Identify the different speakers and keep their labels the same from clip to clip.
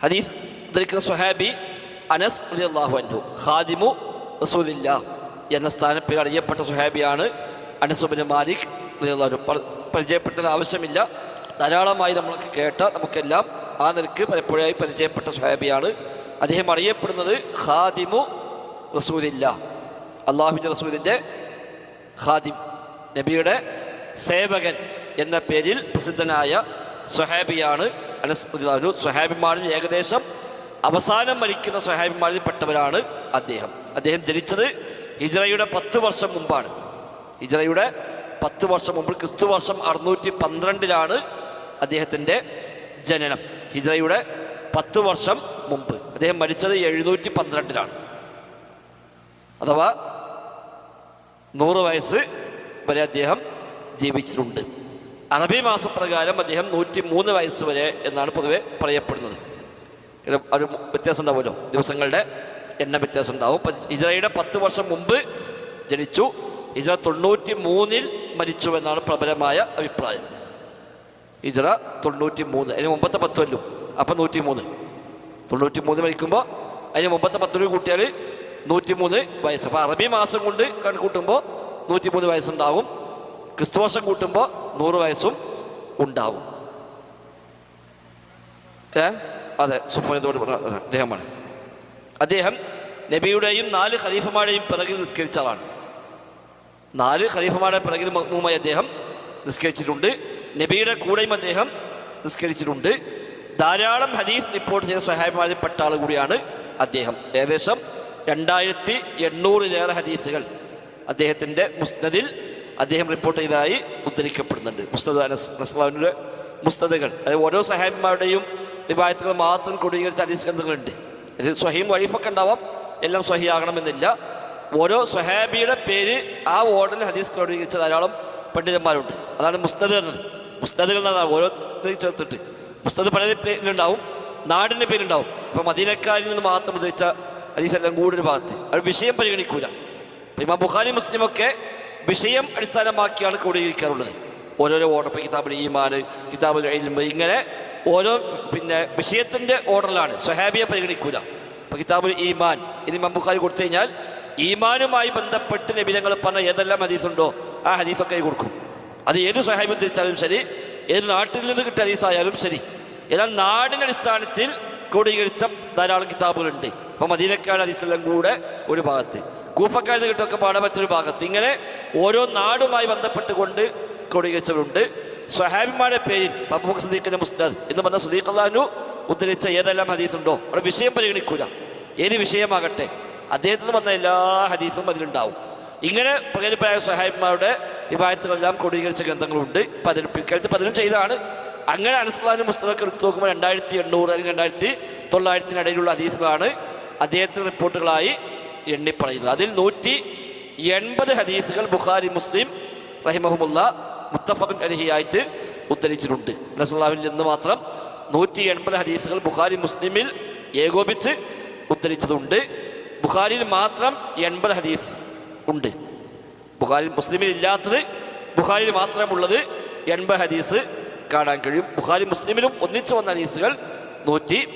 Speaker 1: ഹദീസ് ഉദ്ധരിക്കുന്ന സുഹാബി അനസ് അള്ളാഹു അൻഹു ഖാദിമു റസൂലില്ല എന്ന സ്ഥാനപ്പേർ അറിയപ്പെട്ട സുഹാബിയാണ് അനസുബിന് മാലിക് അൻഹു. പരിചയപ്പെടുത്തേണ്ട ആവശ്യമില്ല ധാരാളമായി നമ്മൾക്ക് കേട്ട നമുക്കെല്ലാം ആ നിലയ്ക്ക് പലപ്പോഴായി പരിചയപ്പെട്ട സുഹാബിയാണ് അദ്ദേഹം അറിയപ്പെടുന്നത് ഖാദിമു റസൂലില്ല അള്ളാഹുവിന്റെ റസൂലിന്റെ ഖാദിം നബിയുടെ സേവകൻ എന്ന പേരിൽ പ്രസിദ്ധനായ സ്വഹാബിയാണ് അൻഹു. സ്വഹാബിമാരിൽ ഏകദേശം അവസാനം മരിക്കുന്ന സ്വഹാബിമാരിൽ പെട്ടവരാണ് അദ്ദേഹം. അദ്ദേഹം ജനിച്ചത് ഹിജ്റയുടെ പത്ത് വർഷം മുമ്പാണ്. ഹിജ്റയുടെ പത്ത് വർഷം മുമ്പ് ക്രിസ്തു വർഷം അറുന്നൂറ്റി പന്ത്രണ്ടിലാണ് അദ്ദേഹത്തിന്റെ ജനനം. ഹിജ്റയുടെ പത്ത് വർഷം മുമ്പ്. അദ്ദേഹം മരിച്ചത് എഴുന്നൂറ്റി പന്ത്രണ്ടിലാണ് അഥവാ നൂറ് വയസ്സ് വരെ അദ്ദേഹം ജീവിച്ചിട്ടുണ്ട്. അറബി മാസപ്രകാരം അദ്ദേഹം നൂറ്റി മൂന്ന് വയസ്സ് വരെ എന്നാണ് പൊതുവെ പറയപ്പെടുന്നത്. ഒരു വ്യത്യാസം ഉണ്ടാവുമല്ലോ. ദിവസങ്ങളുടെ എണ്ണം വ്യത്യാസം ഉണ്ടാവും. ഇപ്പം ഇസ്രയുടെ പത്ത് വർഷം മുമ്പ് ജനിച്ചു. ഇജ്ര തൊണ്ണൂറ്റി മൂന്നിൽ മരിച്ചു എന്നാണ് പ്രബലമായ അഭിപ്രായം. ഇജ്ര തൊണ്ണൂറ്റി മൂന്ന് അതിന് മുമ്പത്തെ പത്ത് കൊല്ലും അപ്പം നൂറ്റി മൂന്ന് തൊണ്ണൂറ്റി മൂന്ന് മരിക്കുമ്പോൾ അതിന് മുമ്പത്തെ പത്ത് രൂപ കൂട്ടിയാൽ നൂറ്റി മൂന്ന് വയസ്സ്. അപ്പോൾ അറബി മാസം കൊണ്ട് കണക്കൂട്ടുമ്പോൾ നൂറ്റി മൂന്ന് വയസ്സുണ്ടാവും ക്രിസ്തുവർഷം കൂട്ടുമ്പോൾ നൂറ് വയസ്സും ഉണ്ടാവും. ഏ? അതെ സുഫനത്തോട് അദ്ദേഹമാണ്. അദ്ദേഹം നബിയുടെയും നാല് ഖലീഫമാരുടെയും പിറകിൽ നിസ്കരിച്ച ആളാണ്. നാല് ഖലീഫമാരുടെ പിറകിൽ മഹ്മൂമായി അദ്ദേഹം നിസ്കരിച്ചിട്ടുണ്ട്. നബിയുടെ കൂടെയും അദ്ദേഹം നിസ്കരിച്ചിട്ടുണ്ട്. ധാരാളം ഹദീസ് റിപ്പോർട്ട് ചെയ്ത സഹായമാരിൽ പെട്ട ആൾ കൂടിയാണ് അദ്ദേഹം. ഏകദേശം രണ്ടായിരത്തി എണ്ണൂറിലേറെ ഹദീസുകൾ അദ്ദേഹത്തിന്റെ മുസ്നദിൽ അദ്ദേഹം റിപ്പോർട്ട് ചെയ്തതായി ഉദ്ധരിക്കപ്പെടുന്നുണ്ട്. മുസ്തദ് അനസ് മുസ്തദകൾ. അതായത് ഓരോ സഹാബിമാരുടെയും വിഭാഗത്തുകൾ മാത്രം ക്രോഡീകരിച്ച ഹദീസ് ഗ്രന്ഥങ്ങളുണ്ട്. ഇത് സ്വഹീം വൈഫൊക്കെ ഉണ്ടാവാം എല്ലാം സ്വഹി ആകണമെന്നില്ല ഓരോ സ്വഹാബിയുടെ പേര് ആ ഓർഡറിൽ ഹദീസ് ക്രോഡീകരിച്ച ധാരാളം പണ്ഡിതന്മാരുണ്ട്. അതാണ് മുസ്തദ് എന്നത്. മുസ്തദുകൾ എന്നതാണ് ഓരോ ചേർത്തിട്ട്. മുസ്തദ് പല പേരിലുണ്ടാവും നാടിന്റെ പേരുണ്ടാവും ഇപ്പം മദീനക്കാരിൽ നിന്ന് മാത്രം ഉദ്ധരിച്ച ഹദീസ് എല്ലാം കൂടുതൽ ഭാഗത്ത്. അത് വിഷയം പരിഗണിക്കൂല. ഇപ്പം ഇമാം ബുഖാരി മുസ്ലിമൊക്കെ വിഷയം അടിസ്ഥാനമാക്കിയാണ് ക്രോഡീകരിക്കാറുള്ളത് ഓരോരോ ഓർഡർ ഇപ്പം കിതാബുൽ ഈമാൻ കിതാബുൽ ഇൽമ് ഇങ്ങനെ ഓരോ പിന്നെ വിഷയത്തിന്റെ ഓർഡറിലാണ്. സ്വഹാബിയെ പരിഗണിക്കൂല. ഇപ്പം കിതാബുൽ ഈമാൻ ഇനി ബുഖാരി കൊടുത്തു കഴിഞ്ഞാൽ ഈമാനുമായി ബന്ധപ്പെട്ട് നബിലങ്ങൾ പറഞ്ഞ ഏതെല്ലാം ഹദീസുണ്ടോ ആ ഹദീസൊക്കെ കൊടുക്കും. അത് ഏത് സ്വഹാബി തിരിച്ചാലും ശരി ഏത് നാട്ടിൽ നിന്ന് കിട്ടിയ ഹദീസായാലും ശരി. എന്നാൽ നാടിന്റെ അടിസ്ഥാനത്തിൽ ക്രോഡീകരിച്ച ധാരാളം കിതാബുകളുണ്ട്. ഇപ്പം മദീനക്കാരുടെ ഹദീസെല്ലാം കൂടെ ഒരു ഭാഗത്ത്. കൂഫക്കാരുടെ കിട്ടൊക്കെ പാടാൻ മറ്റൊരു ഭാഗത്ത്. ഇങ്ങനെ ഓരോ നാടുമായി ബന്ധപ്പെട്ടുകൊണ്ട് ക്രോഡീകരിച്ചവരുണ്ട് സ്വഹാബിമാരുടെ പേരിൽ പബ്ബുക്ക് സുദീഖിന്റെ മുസ്താദ് എന്ന് പറഞ്ഞ സുദീഖ് അള്ളഹാനു ഉദ്ധരിച്ച ഏതെല്ലാം ഹദീസുണ്ടോ? അവിടെ വിഷയം പരിഗണിക്കൂല. ഏത് വിഷയമാകട്ടെ? അദ്ദേഹത്തിന് വന്ന എല്ലാ ഹദീസും അതിലുണ്ടാവും. ഇങ്ങനെ പ്രകടിപ്പായ സഹായിമാരുടെ വിവാഹത്തിലെല്ലാം ക്രോഡീകരിച്ച ഗ്രന്ഥങ്ങളുണ്ട്. പതിന് പിൽക്കാലത്ത് പതിനും ചെയ്താണ്. അങ്ങനെ അനുസ്ലാനും പുസ്തകമൊക്കെ എടുത്തു നോക്കുമ്പോൾ രണ്ടായിരത്തി എണ്ണൂറ് അല്ലെങ്കിൽ രണ്ടായിരത്തി തൊള്ളായിരത്തിനിടയിലുള്ള ഹദീസുകളാണ് അദ്ദേഹത്തിന്റെ റിപ്പോർട്ടുകളായി എണ്ണിപ്പറയുന്നത്. അതിൽ നൂറ്റി എൺപത് ഹദീസുകൾ ബുഖാരി മുസ്ലിം റഹിമഹമുല്ല മുത്തഫഖൻ അലഹിയായിട്ട് ഉദ്ധരിച്ചിട്ടുണ്ട്. നസലാവിൽ നിന്ന് മാത്രം നൂറ്റി എൺപത് ഹദീസുകൾ ബുഖാരി മുസ്ലിമിൽ ഏകോപിച്ച് ഉദ്ധരിച്ചതുണ്ട്. ബുഖാരിയിൽ മാത്രം എൺപത് ഹദീസ് ഉണ്ട്. ബുഖാരി മുസ്ലിമിൽ ഇല്ലാത്തത് ബുഖാരിയിൽ മാത്രമുള്ളത് എൺപത് ഹദീസ് കാണാൻ കഴിയും. ബുഖാരി മുസ്ലിമിലും ഒന്നിച്ചു വന്ന ഹദീസുകൾ നൂറ്റി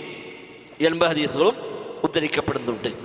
Speaker 1: എൺപത് ഹദീസുകളും ഉദ്ധരിക്കപ്പെടുന്നുണ്ട്.